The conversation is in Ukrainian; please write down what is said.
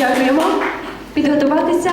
Дякуємо. Підготуватися.